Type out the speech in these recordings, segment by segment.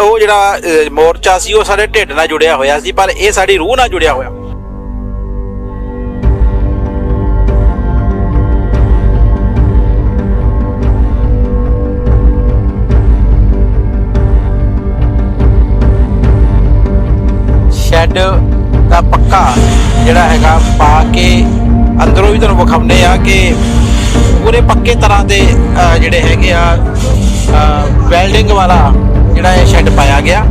ਉਹ ਜਿਹੜਾ ਮੋਰਚਾ ਸੀ, ਉਹ ਸਾਡੇ ਢਿੱਡ ਨਾਲ ਜੁੜਿਆ ਹੋਇਆ ਸੀ, ਪਰ ਇਹ ਸਾਡੀ ਰੂਹ ਨਾਲ ਜੁੜਿਆ ਹੋਇਆ। ਸ਼ੈੱਡ ਦਾ ਪੱਕਾ ਜਿਹੜਾ ਹੈਗਾ, ਪਾ ਕੇ ਅੰਦਰੋਂ ਵੀ ਤੁਹਾਨੂੰ ਵਿਖਾਉਂਦੇ ਆ ਕਿ ਪੂਰੇ ਪੱਕੇ ਤਰ੍ਹਾਂ ਦੇ ਜਿਹੜੇ ਹੈਗੇ ਆ ਵੈਲਡਿੰਗ ਵਾਲਾ ਜਿਹੜਾ ਇਹ ਸ਼ੈੱਡ ਪਾਇਆ ਗਿਆ,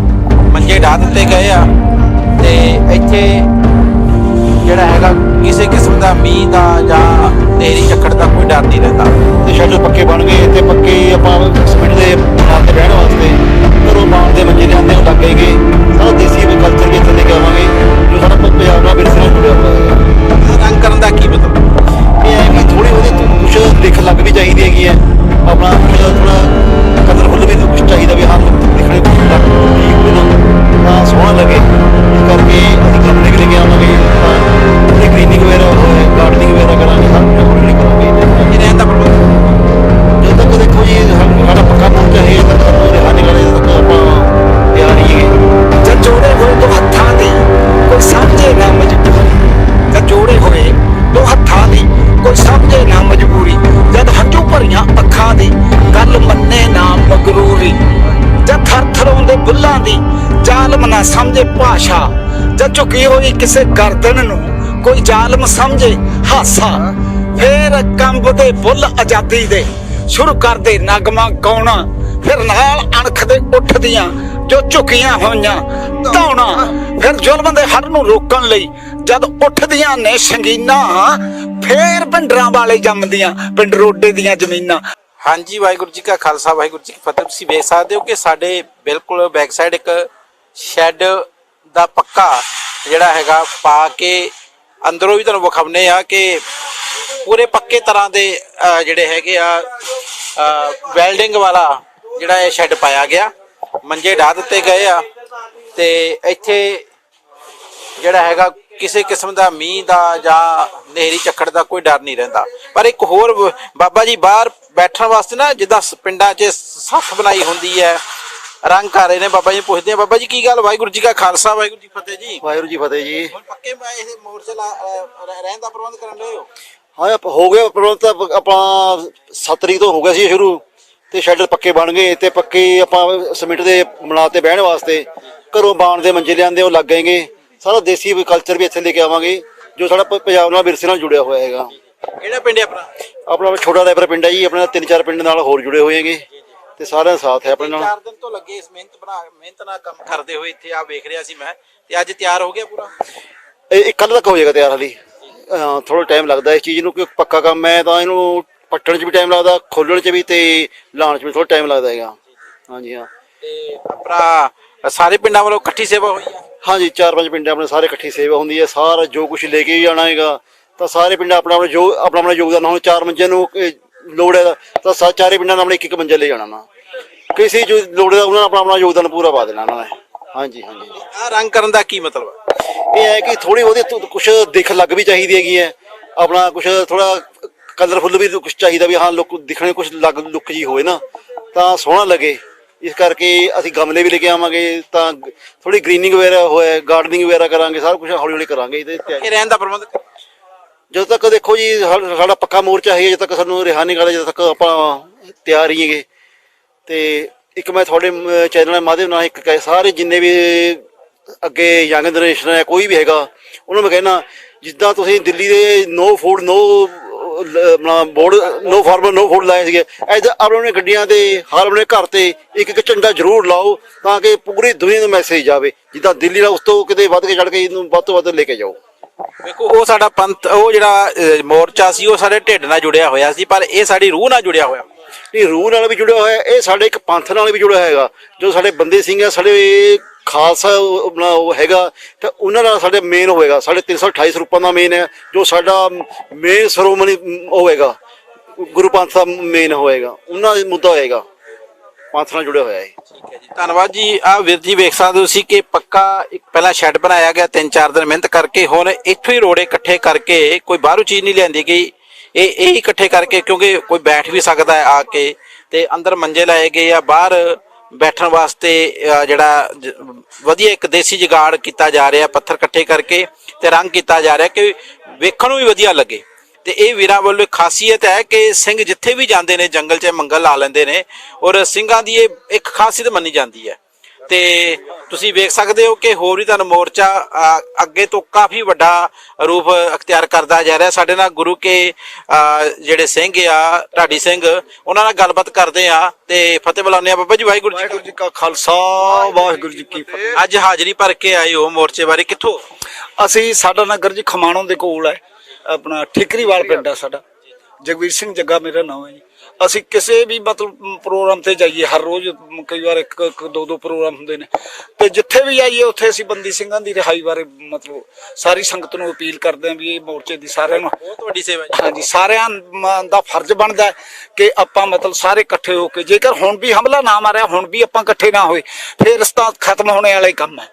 ਮੰਜੇ ਢਾ ਦਿੱਤੇ ਗਏ ਆ, ਤੇ ਇੱਥੇ ਜਿਹੜਾ ਹੈਗਾ ਕਿਸੇ ਕਿਸਮ ਦਾ ਮੀਂਹ ਦਾ ਜਾਂ ਨੇਰੀ ਚੱਕੜ ਦਾ ਕੋਈ ਡਰ ਨਹੀਂ ਰਹਿੰਦਾ। ਤੇ ਸ਼ੈੱਡ ਪੱਕੇ ਬਣ ਗਏ, ਤੇ ਪੱਕੇ ਆਪਾਂ ਸਿਮਿੰਟ ਦੇ ਨਾਲ ਤੇ ਬਹਿਣ ਵਾਸਤੇ ਘਰੋਂ ਬਾਣ ਦੇ ਮੰਜੇ ਦੇ ਲਿਆਂਦੇ ਉਹ ਲੱਗੇਗੇ ਸਾਰਾ ਦੇਸੀ ਵੀ ਕਲਚਰ ਵੀ ਇੱਥੇ ਸਮਝੇ ਭਾਸ਼ਾ, ਜਦ ਝੁਕੀ ਹੋਈ ਕਿਸੇ ਗਰਦਨ ਨੂੰ, ਕੋਈ ਜ਼ਾਲਮ ਸਮਝੇ ਹਾਸਾ, ਫੇਰ ਕੰਬਦੇ ਬੁੱਲ ਆਜ਼ਾਦੀ ਦੇ, ਸ਼ੁਰੂ ਕਰਦੇ ਨਗਮਾ ਗਾਉਣਾ, ਫਿਰ ਨਾਲ ਅਣਖ ਦੇ ਉੱਠਦੀਆਂ, ਜੋ ਝੁਕੀਆਂ ਹੋਈਆਂ ਧੌਣਾ, ਫਿਰ ਜ਼ੁਲਮ ਦੇ ਹੜ ਨੂੰ ਰੋਕਣ ਲਈ, ਜਦ ਉੱਠਦੀਆਂ ਨੇ ਸੰਗੀਨਾ, ਫੇਰ ਪਿੰਡਰਾਂ ਵਾਲੇ ਜੰਮਦੀਆਂ, ਪਿੰਡ ਰੋਡੇ ਦੀਆਂ ਜ਼ਮੀਨਾਂ। ਹਾਂਜੀ, ਵਾਹਿਗੁਰੂ ਜੀ ਕਾ ਖਾਲਸਾ, ਵਾਹਿਗੁਰੂ ਜੀ ਕੀ ਫਤਿਹ। ਤੁਸੀਂ ਵੇਖ ਸਕਦੇ ਹੋ ਕਿ ਸਾਡੇ ਬਿਲਕੁਲ ਬੈਕ ਸਾਈਡ ਇੱਕ ਸ਼ੈੱਡ ਦਾ ਪੱਕਾ ਜਿਹੜਾ ਹੈਗਾ ਪਾ ਕੇ ਅੰਦਰੋਂ ਵੀ ਤੁਹਾਨੂੰ ਵਿਖਾਉਂਦੇ ਆ ਕਿ ਪੂਰੇ ਪੱਕੇ ਤਰ੍ਹਾਂ ਦੇ ਜਿਹੜੇ ਹੈਗੇ ਆ ਵੈਲਡਿੰਗ ਵਾਲਾ ਜਿਹੜਾ ਇਹ ਸ਼ੈੱਡ ਪਾਇਆ ਗਿਆ। ਮੰਜੇ ਢਾ ਦਿੱਤੇ ਗਏ ਆ ਤੇ ਇੱਥੇ ਜਿਹੜਾ ਹੈਗਾ ਕਿਸੇ ਕਿਸਮ ਦਾ ਮੀਂਹ ਦਾ ਜਾਂ ਨੇਰੀ ਝੱਖੜ ਦਾ ਕੋਈ ਡਰ ਨਹੀਂ ਰਹਿੰਦਾ। ਪਰ ਇੱਕ ਹੋਰ ਬਾਬਾ ਜੀ ਬਾਹਰ ਬੈਠਣ ਵਾਸਤੇ ਨਾ ਜਿੱਦਾਂ ਪਿੰਡਾਂ 'ਚ ਸੱਥ ਬਣਾਈ ਹੁੰਦੀ ਹੈ ਰੰਗ ਕਰ ਰਹੇ ਨੇ ਬਾਬਾ ਜੀ ਪੁੱਛਦੇ ਆ ਬਾਬਾ ਜੀ ਕੀ ਗੱਲ? ਵਾਹਿਗੁਰੂ ਜੀ ਕਾ ਖਾਲਸਾ ਵਾਹਿਗੁਰੂ ਜੀ ਫਤਿਹ ਜੀ। ਵਾਹਿਗੁਰੂ ਜੀ ਫਤਿਹ ਜੀ। ਹੁਣ ਪੱਕੇ ਮੈਂ ਇਹ ਮੋਰਚੇ ਲਾ ਅਹ, ਰਹਿ- ਰਹਿਣ ਦਾ ਪ੍ਰਬੰਧ ਕਰਨ ਰਹੇ ਹੋ? ਹਾਂ ਆਪ- ਹੋ ਗਿਆ ਪ੍ਰਬੰਧ ਤਾਂ ਪ- ਆਪਣਾ 7 ਤਰੀਕ ਤੋਂ ਹੋ ਗਿਆ ਸੀ ਸ਼ੁਰੂ। ਤੇ ਸ਼ੈੱਡ ਪੱਕੇ ਬਣ ਗਏ ਤੇ ਪੱਕੇ ਆਪਾਂ ਸਿਮਿੰਟ ਦੇ ਬਣਾ ਤੇ ਬਹਿਣ ਵਾਸਤੇ ਘਰੋਂ ਬਾਣ ਦੇ ਮੰਜੇ ਲਿਆਂਦੇ ਉਹ ਲੱਗ ਗਏਗੇ ਸਾਰਾ ਦੇਸੀ ਵੀ ਕਲਚਰ ਵੀ ਇੱਥੇ ਲੈ ਕੇ ਆਵਾਂਗੇ ਜੋ ਸਾਡਾ ਪ- ਪੰਜਾਬ ਨਾਲ ਵਿਰਸੇ ਨਾਲ ਜੁੜਿਆ ਹੋਇਆ ਹੈਗਾ। ਕਿਹੜਾ ਪਿੰਡ ਹੈ ਆਪਣਾ? ਆਪਣਾ ਛੋਟਾ ਰੈਪਰ ਪਿੰਡ ਹੈ ਜੀ ਆਪਣੇ ਤਿੰਨ ਚਾਰ ਪਿੰਡ ਨਾਲ ਹੋਰ ਜੁੜੇ ਹੋਏ ਹੈਗੇ। ਤੇ ਸਾਰਿਆਂ ਦਾ ਸਾਥ ਹੈ ਆਪਣੇ ਨਾਲ। ਚਾਰ ਦਿਨ ਤੋਂ ਲੱਗੇ ਇਸ ਮਿਹਨਤ ਬਣਾ ਮਿਹਨਤ ਨਾਲ ਕੰਮ ਕਰਦੇ ਹੋਏ ਇੱਥੇ ਆ ਵੇਖ ਰਿਹਾ ਸੀ ਮੈਂ ਤੇ ਅੱਜ ਤਿਆਰ ਹੋ ਗਿਆ ਪੂਰਾ? ਇਹ ਕੱਲ ਤੱਕ ਹੋ ਜਾਏਗਾ ਤਿਆਰ ਹਾਲੀ। ਥੋੜਾ ਟਾਈਮ ਲੱਗਦਾ ਇਸ ਚੀਜ਼ ਨੂੰ ਕਿ ਪੱਕਾ ਕੰਮ ਹੈ ਤਾਂ ਇਹਨੂੰ ਪੱਟਣ 'ਚ ਵੀ ਟਾਈਮ ਲੱਗਦਾ ਖੋਲਣ 'ਚ ਵੀ ਤੇ ਲਾਉਣ 'ਚ ਵੀ ਥੋੜਾ ਟਾਈਮ ਲੱਗਦਾ ਹੈਗਾ। ਹਾਂਜੀ ਹਾਂ। ਤੇ ਆਪਣਾ ਸਾਰੇ ਪਿੰਡਾਂ ਵੱਲੋਂ ਇਕੱਠੀ ਸੇਵਾ ਹੋਈ ਹੈ ਹਾਂਜੀ ਚਾਰ ਪੰਜ ਪਿੰਡ ਆਪਣੇ ਸਾਰੇ ਇਕੱਠੀ ਸੇਵਾ ਹੁੰਦੀ ਹੈ ਸਾਰਾ ਜੋ ਕੁਝ ਲੈ ਕੇ ਆਉਣਾ ਹੈਗਾ ਤਾਂ ਸਾਰੇ ਪਿੰਡ ਆਪਣਾ ਆਪਣਾ ਜੋ ਆਪਣਾ ਆਪਣਾ ਯੋਗਦਾਨ ਹੁਣ ਚਾਰ ਮੰਜਿਆਂ ਨੂੰ ਲੋੜ ਹੈ ਤਾਂ ਸਾ ਚਾਰੇ ਪਿੰਡਾਂ ਦਾ ਆਪਣੇ ਇੱਕ ਇੱਕ ਮੰਜਾ ਲੈ ਜਾਣਾ ਨਾ ਕਿਸੇ ਜੋ ਲੋੜ ਹੈ ਉਹਨਾਂ ਨੇ ਆਪਣਾ ਆਪਣਾ ਯੋਗਦਾਨ ਪੂਰਾ ਪਾ ਦੇਣਾ ਉਹਨਾਂ ਨੇ। ਹਾਂਜੀ ਹਾਂਜੀ। ਆ ਰੰਗ ਕਰਨ ਦਾ ਕੀ ਮਤਲਬ ਹੈ? ਇਹ ਹੈ ਕਿ ਥੋੜੀ ਉਹਦੇ ਤੋਂ ਕੁਝ ਦਿਖ ਲੱਗ ਵੀ ਚਾਹੀਦੀ ਹੈਗੀ ਹੈ। ਆਪਣਾ ਕੁਝ ਥੋੜਾ ਕਲਰਫੁੱਲ ਵੀ ਕੁਝ ਚਾਹੀਦਾ ਵੀ ਹਾਂ ਲੁੱਕ ਦਿਖਣੇ ਕੁਝ ਲੱਗ ਲੁੱਕ ਜੀ ਹੋਵੇ ਨਾ ਤਾਂ ਸੋਹਣਾ ਲੱਗੇ। ਇਸ ਕਰਕੇ ਅਸੀਂ ਗਮਲੇ ਵੀ ਲੈ ਕੇ ਆਵਾਂਗੇ ਤਾਂ ਥੋੜੀ ਗ੍ਰੀਨਿੰਗ ਵਗੈਰਾ ਹੋਏ ਗਾਰਡਨਿੰਗ ਵਗੈਰਾ ਕਰਾਂਗੇ ਸਾਰਾ ਕੁਝ ਹੌਲੀ ਹੌਲੀ ਕਰਾਂਗੇ ਇਹਦੇ ਇਹ ਰਹਿਣ ਦਾ ਪ੍ਰਬੰਧ ਜਦੋਂ ਤੱਕ ਦੇਖੋ ਜੀ ਸਾ- ਸਾਡਾ ਪੱਕਾ ਮੋਰਚਾ ਹੈ ਜਦੋਂ ਤੱਕ ਸਾਨੂੰ ਰਿਹਾਨੀ ਵਾਲੇ ਜਦੋਂ ਤੱਕ ਆਪਾਂ ਤਿਆਰ ਹੀ ਹੈਗੇ। ਤੇ ਇੱਕ ਮੈਂ ਤੁਹਾਡੇ ਚੈਨਲ ਦੇ ਮਾਧਿਅਮ ਨਾਲ ਇੱਕ ਕਹਿ- ਸਾਰੇ ਜਿੰਨੇ ਵੀ ਅੱਗੇ ਯੰਗ ਜਨਰੇਸ਼ਨ ਹੈ, ਕੋਈ ਵੀ ਹੈਗਾ, ਉਹਨੂੰ ਮੈਂ ਕਹਿਣਾ ਜਿੱਦਾਂ ਤੁਸੀਂ ਦਿੱਲੀ ਦੇ ਨੋ ਫੂਡ, ਨੋ ਆਪਣਾ board, no farmer, no food ਲਾਏ ਸੀਗੇ ਐਦਾਂ ਆਪਣੇ ਗੱਡੀਆਂ ਤੇ, ਹਰ ਆਪਣੇ ਘਰ ਤੇ ਇੱਕ ਇੱਕ ਝੰਡਾ ਜ਼ਰੂਰ ਲਾਓ, ਤਾਂ ਕਿ ਪੂਰੀ ਦੁਨੀਆ ਨੂੰ ਮੈਸੇਜ ਜਾਵੇ। ਜਿੱਦਾਂ ਦਿੱਲੀ ਦਾ ਉਸ ਤੋਂ ਕਿਤੇ ਵੱਧ ਕੇ ਚੜ ਕੇ ਇਹਨੂੰ ਵੱਧ ਤੋਂ ਵੱਧ ਲੈ ਕੇ ਜਾਓ। ਵੇਖੋ ਉਹ ਸਾਡਾ ਪੰਥ ਉਹ ਜਿਹੜਾ ਅਹ, ਮੋਰਚਾ ਸੀ ਉਹ ਸਾਡੇ ਢਿੱਡ ਨਾਲ ਜੁੜਿਆ ਹੋਇਆ ਸੀ ਪਰ ਇਹ ਸਾਡੀ ਰੂਹ ਨਾਲ ਜੁੜਿਆ ਹੋਇਆ। ਇਹ ਰੂਹ ਨਾਲ ਵੀ ਜੁੜਿਆ ਹੋਇਆ ਹੈ, ਇਹ ਸਾਡੇ ਇੱਕ ਪੰਥ ਨਾਲ ਵੀ ਜੁੜਿਆ ਹੈਗਾ। ਜੋ ਸਾਡੇ ਬੰਦੇ ਸਿੰਘ ਆ ਸਾਡੇ ਖਾਲਸਾ ਉਹ ਆਪਣਾ ਉਹ ਹੈਗਾ ਤੇ ਉਹਨਾਂ ਨਾਲ ਸਾਡੇ ਮੇਨ ਹੋਏਗਾ ਸਾਡੇ 328 ਸਰੂਪਾਂ ਦਾ ਮੇਨ ਹੈ ਜੋ ਸਾਡਾ ਮੇਨ ਸਰੋਮਣੀ ਹੋਏਗਾ ਗੁਰੂ ਪੰਥ ਦਾ ਮੇਨ ਹੋਏਗਾ ਉਹਨਾਂ ਦਾ ਮੁੱਦਾ ਹੋਏਗਾ ਪੰਥ ਨਾਲ ਜੁੜਿਆ ਹੋਇਆ ਹੈ। ਠੀਕ ਹੈ ਜੀ। ਧੰਨਵਾਦ ਜੀ। ਆ ਵੀਰ ਜੀ, ਵੇਖ ਸਕਦੇ ਹੋ ਸੀ ਕਿ ਪੱਕਾ ਇੱਕ ਪਹਿਲਾਂ ਸ਼ੈੱਡ ਬਣਾਇਆ ਗਿਆ, ਤਿੰਨ ਚਾਰ ਦਿਨ ਮਿਹਨਤ ਕਰਕੇ। ਹੁਣ ਇੱਥੋਂ ਹੀ ਰੋੜੇ ਇਕੱਠੇ ਕਰਕੇ ਕੋਈ ਬਾਹਰੋਂ ਚੀਜ਼ ਨਹੀਂ ਲਿਆਂਦੀ ਗਈ। ਇਹ ਇਹ ਇਕੱਠੇ ਕਰਕੇ ਕਿਉਂਕਿ ਕੋਈ ਬੈਠ ਵੀ ਸਕਦਾ ਹੈ ਆ ਕੇ ਤੇ ਅੰਦਰ ਮੰਜੇ ਲਾਏ ਗਏ ਆ। ਬਾਹਰ ਬੈਠਣ ਵਾਸਤੇ ਜਿਹੜਾ ਵਧੀਆ ਇੱਕ ਦੇਸੀ ਜਗਾੜ ਕੀਤਾ ਜਾ ਰਿਹਾ, ਪੱਥਰ ਇਕੱਠੇ ਕਰਕੇ ਤੇ ਰੰਗ ਕੀਤਾ ਜਾ ਰਿਹਾ ਕਿ ਵੇਖਣ ਨੂੰ ਵੀ ਵਧੀਆ ਲੱਗੇ। ਤੇ ਇਹ ਵੀਰਾਂ ਵੱਲੋਂ ਖਾਸੀਅਤ ਹੈ ਕਿ ਸਿੰਘ ਜਿੱਥੇ ਵੀ ਜਾਂਦੇ ਨੇ ਜੰਗਲ 'ਚ ਮੰਗਲ ਲਾ ਲੈਂਦੇ ਨੇ ਔਰ ਸਿੰਘਾਂ ਦੀ ਇਹ ਇੱਕ ਖਾਸੀਅਤ ਮੰਨੀ ਜਾਂਦੀ ਹੈ। ਤੇ ਤੁਸੀਂ ਵੇਖ ਸਕਦੇ ਹੋ ਕਿ ਹੋਰ ਵੀ ਤੁਹਾਨੂੰ ਮੋਰਚਾ ਅੱਗੇ ਤੋਂ ਕਾਫੀ ਵੱਡਾ ਰੂਪ ਅਖਤਿਆਰ ਕਰਦਾ ਜਾ ਰਿਹਾ। ਸਾਡੇ ਨਾਲ ਗੁਰੂ ਕੇ ਜਿਹੜੇ ਸਿੰਘ ਆ ਢਾਡੀ ਸਿੰਘ ਉਹਨਾਂ ਨਾਲ ਗੱਲਬਾਤ ਕਰਦੇ ਆ ਤੇ ਫਤਿਹ ਬੁਲਾਉਂਦੇ ਆ ਬਾਬਾ ਜੀ ਵਾਹਿਗੁਰੂ ਜੀ ਵਾਹਿਗੁਰੂ ਜੀ ਕਾ ਖਾਲਸਾ ਵਾਹਿਗੁਰੂ ਜੀ ਕੀ ਫਤਿਹ। ਅੱਜ ਹਾਜ਼ਰੀ ਭਰ ਕੇ ਆਏ ਹੋ ਮੋਰਚੇ ਬਾਰੇ। ਕਿੱਥੋਂ? ਅਸੀਂ ਸਾਡਾ ਨਗਰ ਜੀ ਖਮਾਣੋਂ ਦੇ ਕੋਲ ਹੈ। ਆਪਣਾ ਠਿਕਰੀਵਾਲ ਪਿੰਡ ਹੈ ਸਾਡਾ। ਜਗਵੀਰ ਸਿੰਘ ਜੱਗਾ ਮੇਰਾ ਨਾਮ ਹੈ ਜੀ। ਅਸੀਂ ਕਿਸੇ ਵੀ ਮਤਲਬ ਪ੍ਰੋਗਰਾਮ ਤੇ ਜਾਈਏ ਹਰ ਰੋਜ਼ ਕਈ ਵਾਰ ਇੱਕ ਇੱਕ ਦੋ ਦੋ ਪ੍ਰੋਗਰਾਮ ਹੁੰਦੇ ਨੇ। ਤੇ ਜਿੱਥੇ ਵੀ ਜਾਈਏ ਉੱਥੇ ਅਸੀਂ ਬੰਦੀ ਸਿੰਘਾਂ ਦੀ ਰਿਹਾਈ ਬਾਰੇ ਮਤਲਬ ਸਾਰੀ ਸੰਗਤ ਨੂੰ ਅਪੀਲ ਕਰਦੇ ਹਾਂ ਵੀ ਇਹ ਮੋਰਚੇ ਦੀ ਸਾਰਿਆਂ ਨੂੰ ਬਹੁਤ ਵੱਡੀ ਸੇਵਾ ਜੀ। ਹਾਂਜੀ ਸਾਰਿਆਂ ਦਾ ਫਰਜ਼ ਬਣਦਾ ਕਿ ਆਪਾਂ ਮਤਲਬ ਸਾਰੇ ਇਕੱਠੇ ਹੋ ਕੇ ਜੇਕਰ ਹੁਣ ਵੀ ਹਮਲਾ ਨਾ ਮਾਰਿਆ ਹੁਣ ਵੀ ਆਪਾਂ ਇਕੱਠੇ ਨਾ ਹੋਏ ਫਿਰ ਰਸਤਾ ਖਤਮ ਹੋਣੇ ਵਾਲਾ ਹੀ ਕੰਮ ਹੈ।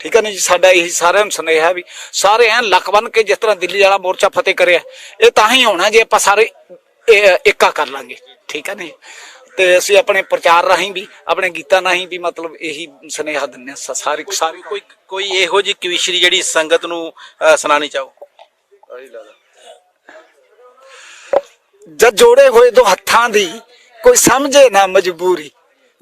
ਠੀਕ ਹੈ ਨਾ ਜੀ? ਸਾਡਾ ਇਹੀ ਸਾਰਿਆਂ ਨੂੰ ਸੁਨੇਹਾ ਵੀ ਸਾਰੇ ਐਨ ਲੱਕ ਬੰਨ ਕੇ ਜਿਸ ਤਰ੍ਹਾਂ ਦਿੱਲੀ ਵਾਲਾ ਮੋਰਚਾ ਫਤਿਹ ਕਰਿਆ ਇਹ ਤਾਂ ਹੀ ਹੋਣਾ ਜੇ ਆਪਾਂ ਸਾਰੇ ਇਹ ਏਕਾ ਕਰ ਲਾਂਗੇ ਠੀਕ ਹੈ ਨਾ ਜੀ? ਤੇ ਅਸੀਂ ਆਪਣੇ ਪ੍ਰਚਾਰ ਰਾਹੀਂ ਵੀ ਆਪਣੇ ਗੀਤਾਂ ਰਾਹੀਂ ਵੀ ਮਤਲਬ ਇਹੀ ਸੁਨੇਹਾ ਹਾਂ ਸ- ਸਾਰੀ ਸਾਰੀ ਕੋਈ ਕੋਈ ਇਹੋ ਜਿਹੀ ਕਵਿਸ਼ਰੀ ਜਿਹੜੀ ਸੰਗਤ ਨੂੰ ਅ, ਸੁਣਾਉਣੀ ਚਾਹੋ? ਜਦ ਜੋੜੇ ਹੋਏ ਦੋ ਹੱਥਾਂ ਦੀ ਕੋਈ ਸਮਝੇ ਨਾ ਮਜਬੂਰੀ।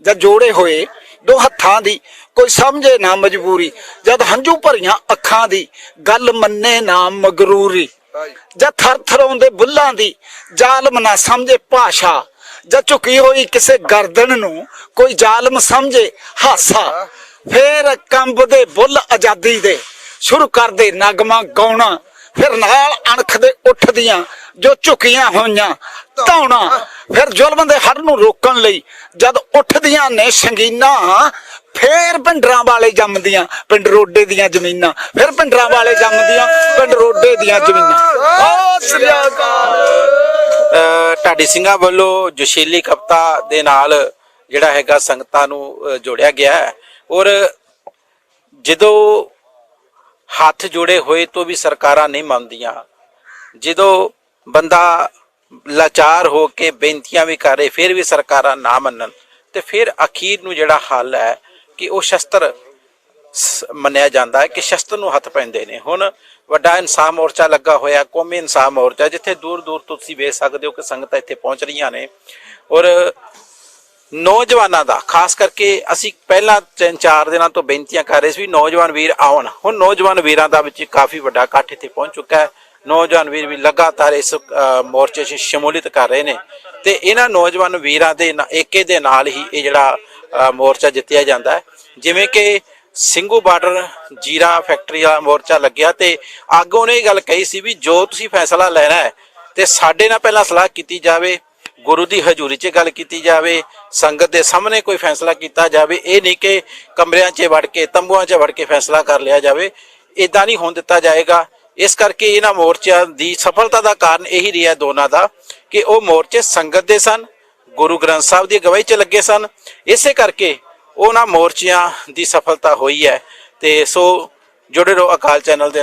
ਜਦ ਜੋੜੇ ਹੋਏ ਦੋ ਹੱਥਾਂ ਦੀ, ਕੋਈ ਸਮਝੇ ਨਾ ਮਜਬੂਰੀ, ਜਦ ਹੰਝੂ ਭਰੀਆਂ ਅੱਖਾਂ ਦੀ, ਗੱਲ ਮੰਨੇ ਨਾ ਮਗਰੂਰੀ। ਜਦ ਥਰ ਬੁੱਲਾਂ ਦੀ, ਜ਼ਾਲਮ ਨਾ ਸਮਝੇ ਭਾਸ਼ਾ। ਜਦ ਝੁਕੀ ਹੋਈ ਕਿਸੇ ਗਰਦਨ ਨੂੰ, ਕੋਈ ਜ਼ਾਲਮ ਸਮਝੇ ਹਾਸਾ। ਫੇਰ ਕੰਬਦੇ ਬੁੱਲ ਆਜ਼ਾਦੀ ਦੇ, ਸ਼ੁਰੂ ਕਰਦੇ ਨਗਮਾ ਗਾਉਣਾ। ਫਿਰ ਨਾਲ ਅਣਖ ਦੇ ਉੱਠਦੀਆਂ ਜੋ ਝੁਕੀਆਂ ਹੋਈਆਂ ਧੌਣਾ। ਫਿਰ ਜ਼ੁਲਮ ਦੇ ਹੜ ਨੂੰ ਰੋਕਣ ਲਈ ਜਦ ਉੱਠਦੀਆਂ ਨੇ ਸੰਗੀਨਾਂ ਫੇਰ ਪਿੰਡਰਾਂ ਵਾਲੇ ਜੰਮਦੀਆਂ ਪਿੰਡ ਰੋਡੇ ਦੀਆਂ ਜ਼ਮੀਨਾਂ। ਫਿਰ ਪਿੰਡਰਾਂ ਵਾਲੇ ਜੰਮਦੀਆਂ ਪਿੰਡ ਰੋਡੇ ਦੀਆਂ ਜ਼ਮੀਨਾਂ। ਓ ਸ੍ਰੀ ਅਕਾਲ। ਢਾਡੀ ਸਿੰਘਾਂ ਵੱਲੋਂ ਜੋਸ਼ੀਲੀ ਕਵਿਤਾ ਦੇ ਨਾਲ ਜਿਹੜਾ ਹੈਗਾ ਸੰਗਤਾਂ ਨੂੰ ਜੋੜਿਆ ਗਿਆ ਹੈ। ਔਰ ਜਦੋਂ ਹੱਥ ਜੋੜੇ ਹੋਏ ਤੋਂ ਵੀ ਸਰਕਾਰਾਂ ਨਹੀਂ ਮੰਨਦੀਆਂ। ਜਦੋਂ ਬੰਦਾ ਲਾਚਾਰ ਹੋ ਕੇ ਬੇਨਤੀਆਂ ਵੀ ਕਰੇ, ਫਿਰ ਵੀ ਸਰਕਾਰਾਂ ਨਾ ਮੰਨਣ। ਤੇ ਫਿਰ ਅਖੀਰ ਨੂੰ ਜਿਹੜਾ ਹੱਲ ਹੈ ਕਿ ਉਹ ਸ਼ਸਤਰ ਮੰਨਿਆ ਜਾਂਦਾ ਹੈ ਕਿ ਸ਼ਸਤਰ ਨੂੰ ਹੱਥ ਪੈਂਦੇ ਨੇ। ਹੁਣ ਵੱਡਾ ਇਨਸਾਫ ਮੋਰਚਾ ਲੱਗਾ ਹੋਇਆ, ਕੌਮੀ ਇਨਸਾਫ ਮੋਰਚਾ, ਜਿੱਥੇ ਦੂਰ ਦੂਰ ਤੋਂ ਤੁਸੀਂ ਵੇਖ ਸਕਦੇ ਹੋ ਕਿ ਸੰਗਤਾਂ ਇੱਥੇ ਪਹੁੰਚ ਰਹੀਆਂ ਨੇ। ਔਰ ਨੌਜਵਾਨਾਂ ਦਾ, ਖਾਸ ਕਰਕੇ ਅਸੀਂ ਪਹਿਲਾਂ ਤਿੰਨ ਚਾਰ ਦਿਨਾਂ ਤੋਂ ਬੇਨਤੀਆਂ ਕਰ ਰਹੇ ਸੀ ਵੀ ਨੌਜਵਾਨ ਵੀਰ ਆਉਣ ਹੁਣ ਨੌਜਵਾਨ ਵੀਰਾਂ ਦਾ ਵਿੱਚ ਕਾਫੀ ਵੱਡਾ ਇਕੱਠ ਇੱਥੇ ਪਹੁੰਚ ਚੁੱਕਾ ਹੈ। ਨੌਜਵਾਨ ਵੀਰ ਵੀ ਲਗਾਤਾਰ ਇਸ ਮੋਰਚੇ 'ਚ ਸ਼ਮੂਲੀਅਤ ਕਰ ਰਹੇ ਨੇ। ਤੇ ਇਹਨਾਂ ਨੌਜਵਾਨ ਵੀਰਾਂ ਦੇ ਨਾ- ਏਕੇ ਦੇ ਨਾਲ ਹੀ ਇਹ ਜਿਹੜਾ ਮੋਰਚਾ ਜਿੱਤਿਆ ਜਾਂਦਾ ਹੈ। ਜਿਵੇਂ ਕਿ ਸਿੰਘੂ ਬਾਰਡਰ ਜੀਰਾ ਫੈਕਟਰੀ ਵਾਲਾ ਮੋਰਚਾ ਲੱਗਿਆ ਤੇ ਅੱਗੋਂ ਨੇ ਇਹ ਗੱਲ ਕਹੀ ਸੀ ਵੀ ਜੋ ਤੁਸੀਂ ਫੈਸਲਾ ਲੈਣਾ ਹੈ ਤੇ ਸਾਡੇ ਨਾਲ ਪਹਿਲਾਂ ਸਲਾਹ ਕੀਤੀ ਜਾਵੇ ਗੁਰੂ ਦੀ ਹਜ਼ੂਰੀ 'ਚ ਗੱਲ ਕੀਤੀ ਜਾਵੇ, ਸੰਗਤ ਦੇ ਸਾਹਮਣੇ ਕੋਈ ਫੈਸਲਾ ਕੀਤਾ ਜਾਵੇ, ਇਹ ਨਹੀਂ ਕਿ ਕਮਰਿਆਂ 'ਚ ਵੜ ਕੇ, ਤੰਬੂਆਂ 'ਚ ਵੜ ਕੇ ਫੈਸਲਾ ਕਰ ਲਿਆ ਜਾਵੇ ਇਦਾਂ ਨਹੀਂ ਹੋਣ ਦਿੱਤਾ ਜਾਏਗਾ। ਇਸ ਕਰਕੇ ਇਹਨਾਂ ਮੋਰਚਿਆਂ ਦੀ ਸਫਲਤਾ ਦਾ ਕਾਰਨ ਇਹੀ ਰਿਹਾ ਦੋਨਾਂ ਦਾ ਕਿ ਉਹ ਮੋਰਚੇ ਸੰਗਤ ਦੇ ਸਨ, ਗੁਰੂ ਗ੍ਰੰਥ ਸਾਹਿਬ ਦੀ ਅਗਵਾਈ 'ਚ ਲੱਗੇ ਸਨ। ਇਸੇ ਕਰਕੇ ਉਹਨਾਂ ਮੋਰਚਿਆਂ ਦੀ ਸਫਲਤਾ ਹੋਈ ਹੈ। ਤੇ ਸੋ ਜੁੜੇ ਰਹੋ ਅਕਾਲ ਚੈਨਲ ਦੇ ਨਾਲ।